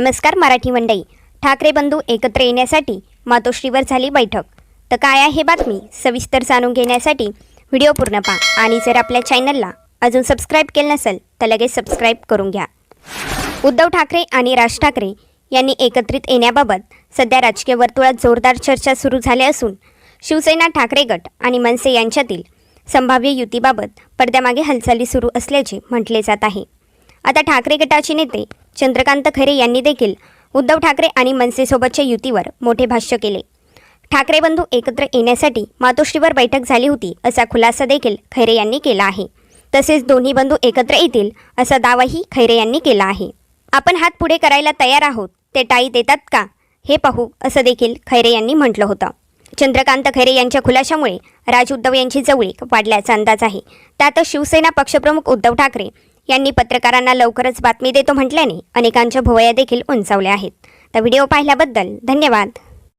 नमस्कार मराठी मंडई ठाकरे बंधू एकत्र येण्यासाठी मातोश्रीवर झाली बैठक. तर काय आहे हे बातमी? सविस्तर जाणून घेण्यासाठी व्हिडिओ पूर्ण पहा आणि जर आपल्या चॅनलला अजून सबस्क्राईब केलं नसेल तर लगेच सबस्क्राईब करून घ्या. उद्धव ठाकरे आणि राज ठाकरे यांनी एकत्रित येण्याबाबत सध्या राजकीय वर्तुळात जोरदार चर्चा सुरू झाल्या असून शिवसेना ठाकरे गट आणि मनसे यांच्यातील संभाव्य युतीबाबत पडद्यामागे हालचाली सुरू असल्याचे म्हटले जात आहे. आता ठाकरे गटाचे नेते चंद्रकांत खैरे यांनी देखील उद्धव ठाकरे आणि मनसेसोबतच्या युतीवर मोठे भाष्य केले. ठाकरे बंधू एकत्र येण्यासाठी मातोश्रीवर बैठक झाली होती असा खुलासा देखील खैरे यांनी केला आहे. तसेच दोन्ही बंधू एकत्र येतील असा दावाही खैरे यांनी केला आहे. आपण हात पुढे करायला तयार आहोत ते टाळी देतात का हे पाहू असं देखील खैरे यांनी म्हटलं होतं. चंद्रकांत खैरे यांच्या खुलाशामुळे राज उद्धव यांची जवळीक वाढल्याचा अंदाज आहे. त्यातच शिवसेना पक्षप्रमुख उद्धव ठाकरे यांनी पत्रकारांना लवकरच बातमी देतो म्हटल्याने अनेकांच्या भुवया देखील उंचावल्या आहेत. तर व्हिडिओ पाहिल्याबद्दल धन्यवाद.